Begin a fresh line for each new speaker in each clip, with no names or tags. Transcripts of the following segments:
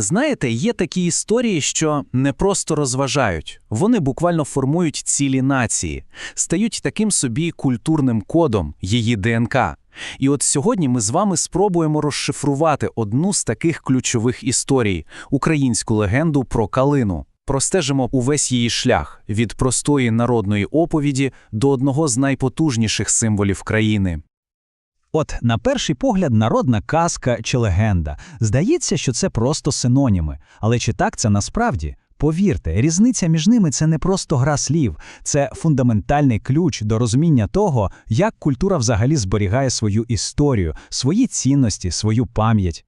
Знаєте, є такі історії, що не просто розважають, вони буквально формують цілі нації, стають таким собі культурним кодом її ДНК. І от сьогодні ми з вами спробуємо розшифрувати одну з таких ключових історій українську легенду про калину. Простежимо увесь її шлях від простої народної оповіді до одного з найпотужніших символів країни.
От, на перший погляд, народна казка чи легенда. Здається, що це просто синоніми. Але чи так це насправді? Повірте, різниця між ними це не просто гра слів, це фундаментальний ключ до розуміння того, як культура взагалі зберігає свою історію, свої цінності, свою пам'ять.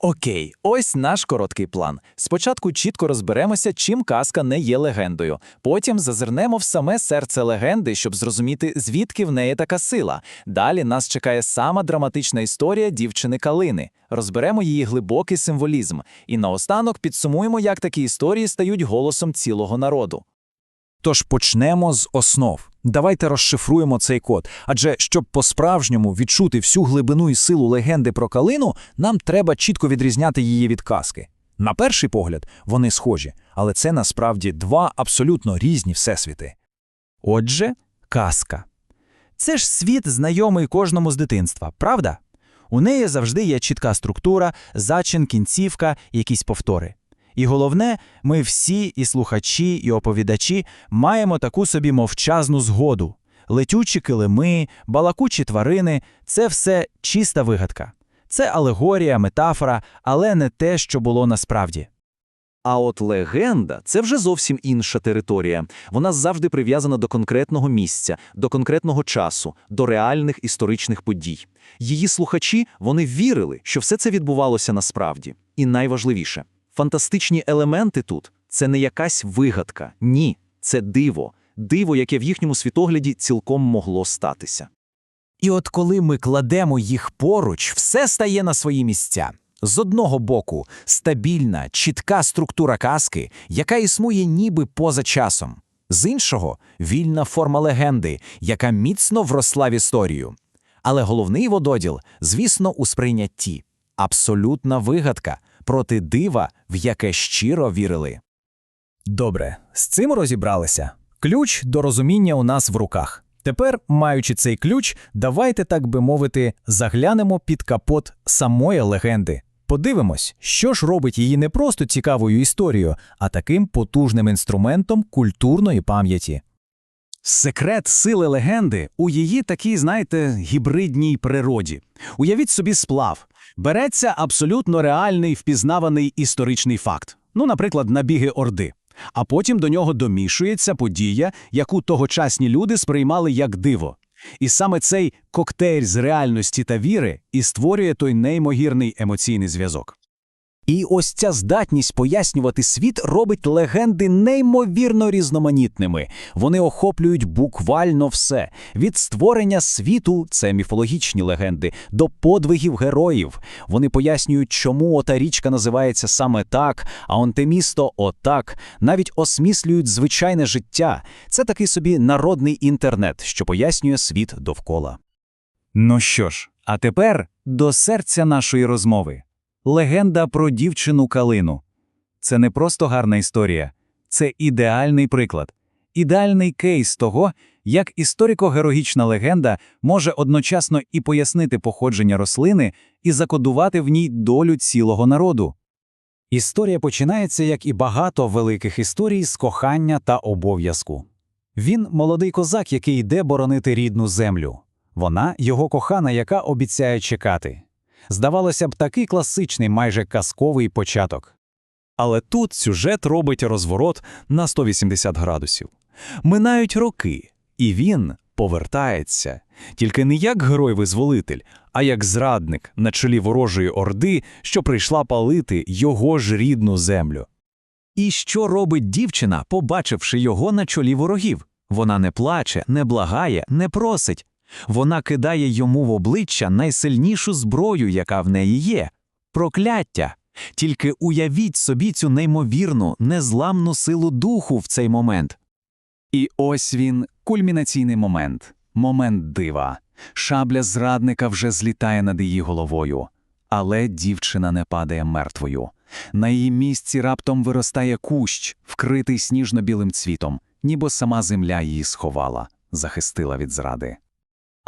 Окей, ось наш короткий план. Спочатку чітко розберемося, чим казка не є легендою. Потім зазирнемо в саме серце легенди, щоб зрозуміти, звідки в неї така сила. Далі нас чекає сама драматична історія дівчини Калини. Розберемо її глибокий символізм. І наостанок підсумуємо, як такі історії стають голосом цілого народу.
Тож почнемо з основ. Давайте розшифруємо цей код. Адже щоб по-справжньому відчути всю глибину і силу легенди про калину, нам треба чітко відрізняти її від казки. На перший погляд, вони схожі, але це насправді два абсолютно різні всесвіти.
Отже, казка. Це ж світ, знайомий кожному з дитинства, правда? У неї завжди є чітка структура, зачин, кінцівка, якісь повтори. І головне, ми всі, і слухачі, і оповідачі, маємо таку собі мовчазну згоду. Летючі килими, балакучі тварини це все чиста вигадка. Це алегорія, метафора, але не те, що було насправді.
А от легенда це вже зовсім інша територія. Вона завжди прив'язана до конкретного місця, до конкретного часу, до реальних історичних подій. Її слухачі вони вірили, що все це відбувалося насправді. І найважливіше фантастичні елементи тут це не якась вигадка, ні, це диво, диво, яке в їхньому світогляді цілком могло статися.
І от коли ми кладемо їх поруч, все стає на свої місця. З одного боку, стабільна, чітка структура казки, яка існує ніби поза часом. З іншого вільна форма легенди, яка міцно вросла в історію. Але головний вододіл, звісно, у сприйнятті абсолютна вигадка проти дива, в яке щиро вірили.
Добре, з цим розібралися. Ключ до розуміння у нас в руках. Тепер, маючи цей ключ, давайте, так би мовити, заглянемо під капот самої легенди. Подивимось, що ж робить її не просто цікавою історією, а таким потужним інструментом культурної пам'яті.
Секрет сили легенди у її такій, знаєте, гібридній природі. Уявіть собі сплав. Береться абсолютно реальний впізнаваний історичний факт, ну, наприклад, набіги Орди. А потім до нього домішується подія, яку тогочасні люди сприймали як диво. І саме цей коктейль з реальності та віри і створює той неймовірний емоційний зв'язок. І ось ця здатність пояснювати світ робить легенди неймовірно різноманітними. Вони охоплюють буквально все від створення світу, це міфологічні легенди, до подвигів героїв. Вони пояснюють, чому ота річка називається саме так, а он те місто отак, навіть осміслюють звичайне життя. Це такий собі народний інтернет, що пояснює світ довкола. Ну що ж, а тепер до серця нашої розмови. Легенда про дівчину Калину. Це не просто гарна історія, це ідеальний приклад, ідеальний кейс того, як історико-героїчна легенда може одночасно і пояснити походження рослини, і закодувати в ній долю цілого народу. Історія починається, як і багато великих історій, з кохання та обов'язку. Він молодий козак, який йде боронити рідну землю. Вона його кохана, яка обіцяє чекати. Здавалося б, такий класичний, майже казковий початок. Але тут сюжет робить розворот на 180 градусів. Минають роки, і він повертається, тільки не як герой-визволитель, а як зрадник на чолі ворожої орди, що прийшла палити його ж рідну землю. І що робить дівчина, побачивши його на чолі ворогів? Вона не плаче, не благає, не просить. Вона кидає йому в обличчя найсильнішу зброю, яка в неї є прокляття. Тільки уявіть собі цю неймовірну, незламну силу духу в цей момент. І ось він, кульмінаційний момент, момент дива. Шабля зрадника вже злітає над її головою, але дівчина не падає мертвою. На її місці раптом виростає кущ, вкритий сніжно-білим цвітом, ніби сама земля її сховала, захистила від зради.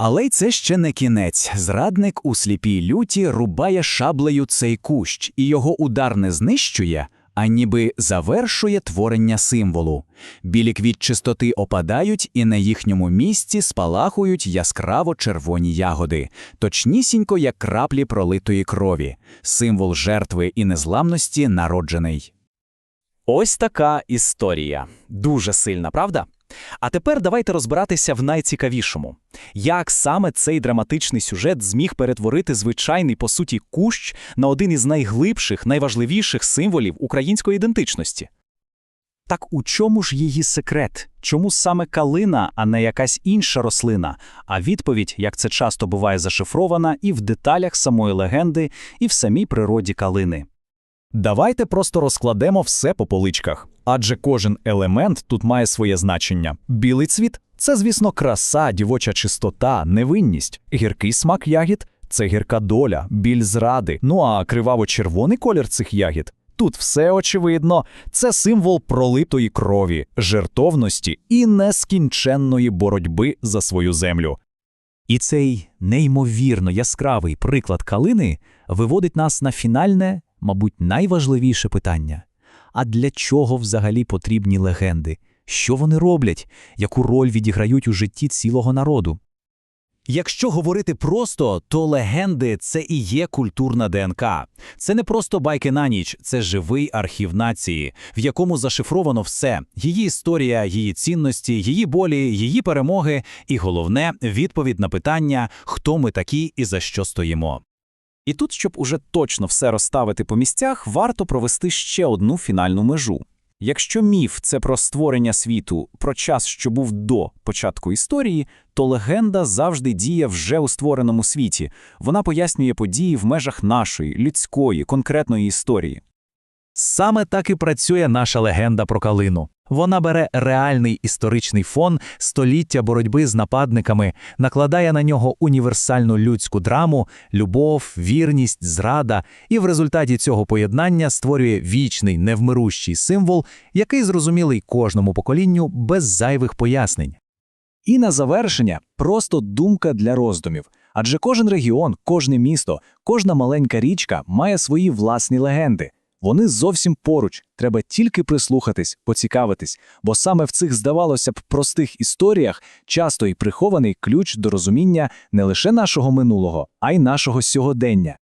Але й це ще не кінець. Зрадник у сліпій люті рубає шаблею цей кущ, і його удар не знищує, а ніби завершує творення символу. Білі квіт чистоти опадають, і на їхньому місці спалахують яскраво червоні ягоди, точнісінько як краплі пролитої крові, символ жертви і незламності народжений.
Ось така історія. Дуже сильна, правда? А тепер давайте розбиратися в найцікавішому. Як саме цей драматичний сюжет зміг перетворити звичайний, по суті, кущ на один із найглибших, найважливіших символів української ідентичності? Так у чому ж її секрет? Чому саме калина, а не якась інша рослина? А відповідь, як це часто буває зашифрована, і в деталях самої легенди, і в самій природі калини.
Давайте просто розкладемо все по поличках, адже кожен елемент тут має своє значення. Білий цвіт це, звісно, краса, дівоча чистота, невинність. Гіркий смак ягід це гірка доля, біль зради. Ну а криваво-червоний колір цих ягід. Тут все очевидно, це символ пролитої крові, жертовності і нескінченної боротьби за свою землю.
І цей неймовірно яскравий приклад калини виводить нас на фінальне, мабуть, найважливіше питання. А для чого взагалі потрібні легенди? Що вони роблять? Яку роль відіграють у житті цілого народу?
Якщо говорити просто, то легенди це і є культурна ДНК. Це не просто байки на ніч, це живий архів нації, в якому зашифровано все: її історія, її цінності, її болі, її перемоги, і головне відповідь на питання, хто ми такі і за що стоїмо.
І тут, щоб уже точно все розставити по місцях, варто провести ще одну фінальну межу. Якщо міф це про створення світу, про час, що був до початку історії, то легенда завжди діє вже у створеному світі. Вона пояснює події в межах нашої, людської, конкретної історії.
Саме так і працює наша легенда про калину. Вона бере реальний історичний фон століття боротьби з нападниками, накладає на нього універсальну людську драму, любов, вірність, зрада, і в результаті цього поєднання створює вічний невмирущий символ, який зрозумілий кожному поколінню без зайвих пояснень.
І на завершення просто думка для роздумів. Адже кожен регіон, кожне місто, кожна маленька річка має свої власні легенди. Вони зовсім поруч, треба тільки прислухатись, поцікавитись, бо саме в цих, здавалося б, простих історіях часто і прихований ключ до розуміння не лише нашого минулого, а й нашого сьогодення.